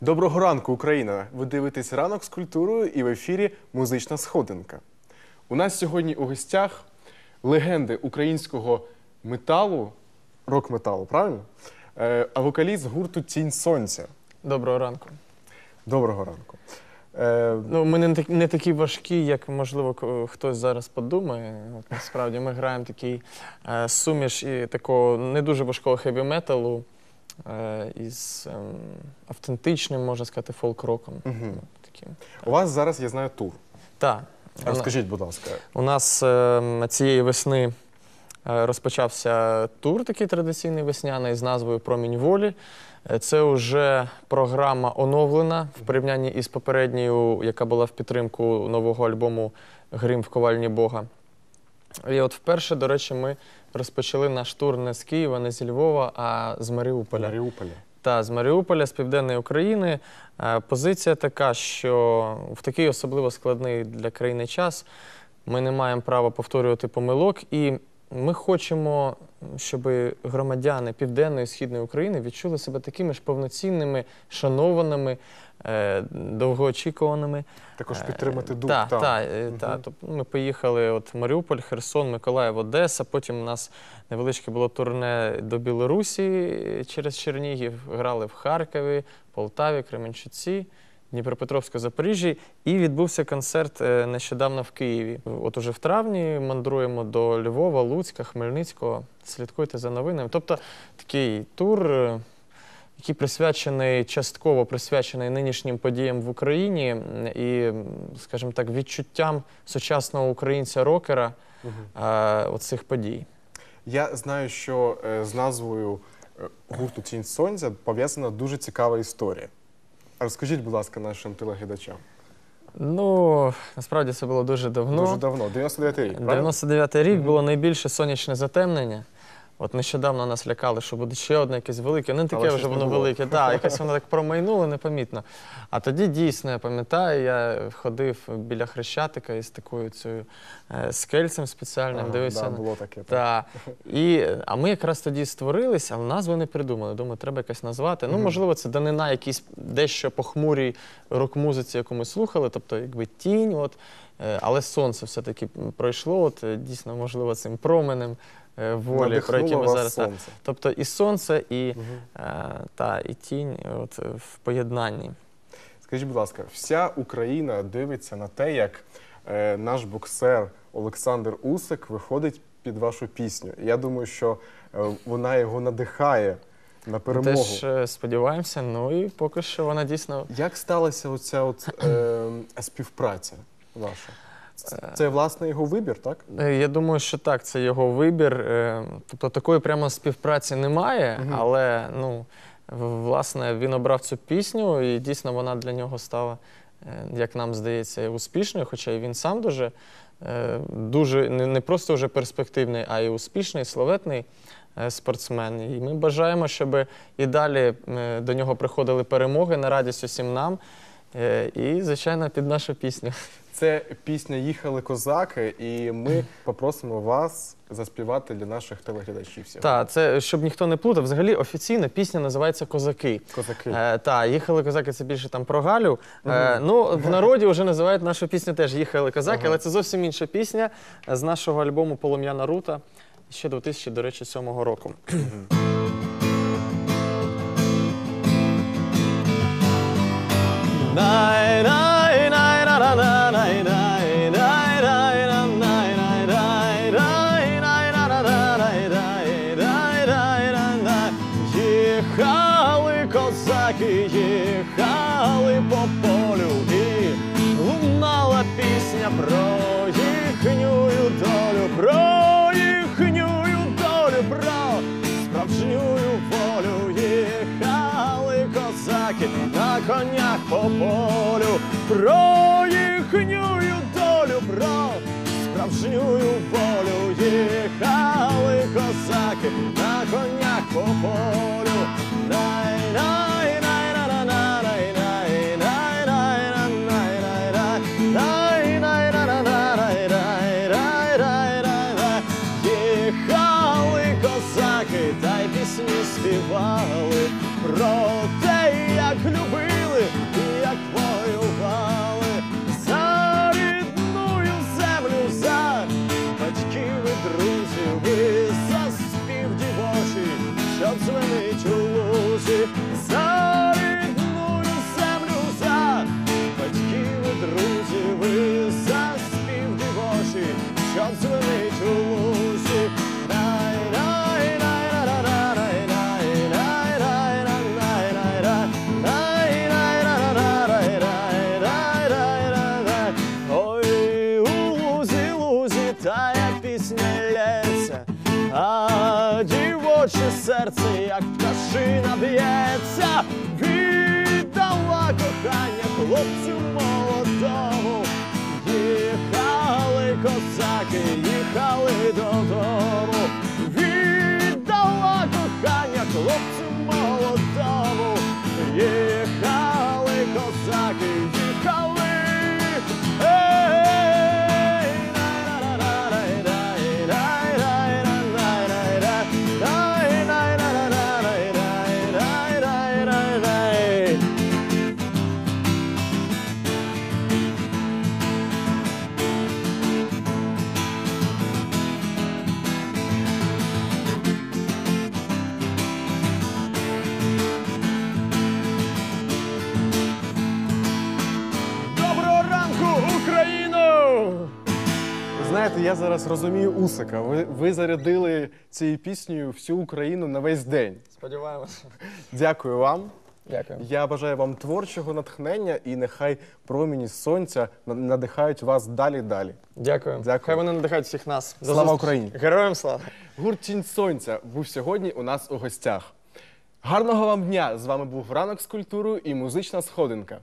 Доброго ранку, Україна! Ви дивитесь ранок з культурою і в ефірі Музична сходинка. У нас сьогодні у гостях легенди українського металу, рок-металу, правильно? Е, А вокаліст гурту Тінь Сонця. Доброго ранку. Доброго ранку. Е, Ну, ми не, так- не такі важкі, як можливо хтось зараз подумає. От, насправді ми граємо такий е, суміш і такого не дуже важкого хеві металу е, із ем, автентичним, можна сказати, фолк-роком. Мгм. Таким. У вас зараз, я знаю, тур. Так. Розкажіть, будь ласка. У нас е, цієї весни е, розпочався тур такий традиційний весняний з назвою Промінь волі. Е, Це вже програма оновлена в порівнянні із попередньою, яка була в підтримку нового альбому Грім в ковальні Бога. І от вперше, до речі, ми розпочали наш тур не з Києва, не зі Львова, а з Маріуполя. Маріуполя. Та з Маріуполя, з південної України. Е, Позиція така, що в такий особливо складний для країни час ми не маємо права повторювати помилок, і ми хочемо, щоб громадяни Південної і Східної України відчули себе такими ж повноцінними, шанованими, е, довгоочікуваними. Також підтримати дух. Так, так, та, Мгм. тобто ми поїхали от Маріуполь, Херсон, Миколаїв, Одеса. Потім у нас невеличке було турне до Білорусі через Чернігів. Грали в Харкові, Полтаві, Кременчуці, Дніпропетровську, Запоріжжі. І відбувся концерт е, нещодавно в Києві. От уже в травні мандруємо до Львова, Луцька, Хмельницького. Слідкуйте за новинами. Тобто такий тур. е, який присвячений частково присвячений нинішнім подіям в Україні і, скажімо так, відчуттям сучасного українця-рокера Мгм. е, оцих подій. Я знаю, що з назвою гурту Тінь Сонця пов'язана дуже цікава історія. Розкажіть, будь ласка, нашим телеглядачам. Ну, насправді це було дуже давно. Дуже давно, 99 рік. правильно? 99-й рік було найбільше сонячне затемнення. От нещодавно нас лякали, що буде ще одне якесь велике. Не таке вже воно велике. Так, якось воно так промайнуло непомітно. А тоді дійсно я пам'ятаю, я ходив біля хрещатика із такою цією е, скельцем спеціальним, Ага, дивився. да, на- було таке. Та, і, а ми якраз тоді створились, але назву не придумали. Думаю, треба якось назвати. Ну, можливо, це данина якійсь дещо похмурій рок-музиці, яку ми слухали, тобто якби тінь, от, е, але сонце все-таки пройшло, от, е, дійсно, можливо, цим променем е, волі, про які ми вас зараз. та. сонце. Тобто і сонце, і, е, та, і тінь от, е, в поєднанні. Скажіть, будь ласка, вся Україна дивиться на те, як е, наш боксер Олександр Усик виходить під вашу пісню. Я думаю, що е, вона його надихає на перемогу. Теж е, сподіваємося, ну і поки що вона дійсно Як сталася оця от, е, співпраця ваша? Це, це власне його вибір, так? Е, Я думаю, що так, це його вибір. Е, Тобто такої прямо співпраці немає, але ну, власне він обрав цю пісню, і дійсно вона для нього стала, е, як нам здається, успішною, хоча і він сам дуже, е, дуже не просто вже перспективний, а й успішний, славетний е, спортсмен. І ми бажаємо, щоб і далі е, до нього приходили перемоги на радість усім нам. Е, І, звичайно, під нашу пісню. Це пісня Їхали козаки, і ми попросимо вас заспівати для наших телеглядачів сьогодні. Так, це щоб ніхто не плутав. Взагалі офіційно пісня називається Козаки. Козаки. Е, та, їхали козаки, це більше там про Галю. Е, ну, в народі вже називають нашу пісню теж Їхали козаки, але це зовсім інша пісня з нашого альбому Полум'яна Рута ще 2000, до речі, 7 року. Козаки, їхали по полю, і лунала пісня про їхню долю, про їхню долю, про справжню волю. Їхали козаки на конях по полю, про їхню долю, про справжню волю. Їхали козаки на конях по полю. Співали про серце, як пташина б'ється, віддала кохання хлопцю молодому. Їхали козаки, Знаєте, я зараз розумію Усика. Ви, ви зарядили цією піснею всю Україну на весь день. Сподіваємося. Дякую вам. Дякую. Я бажаю вам творчого натхнення і нехай проміні сонця надихають вас далі далі. Дякую. Дякую. Хай вони надихають всіх нас. До Слава зустрічі. Україні! Героям слава! Гурт Тінь Сонця був сьогодні у нас у гостях. Гарного вам дня! З вами був ранок з культурою і музична сходинка.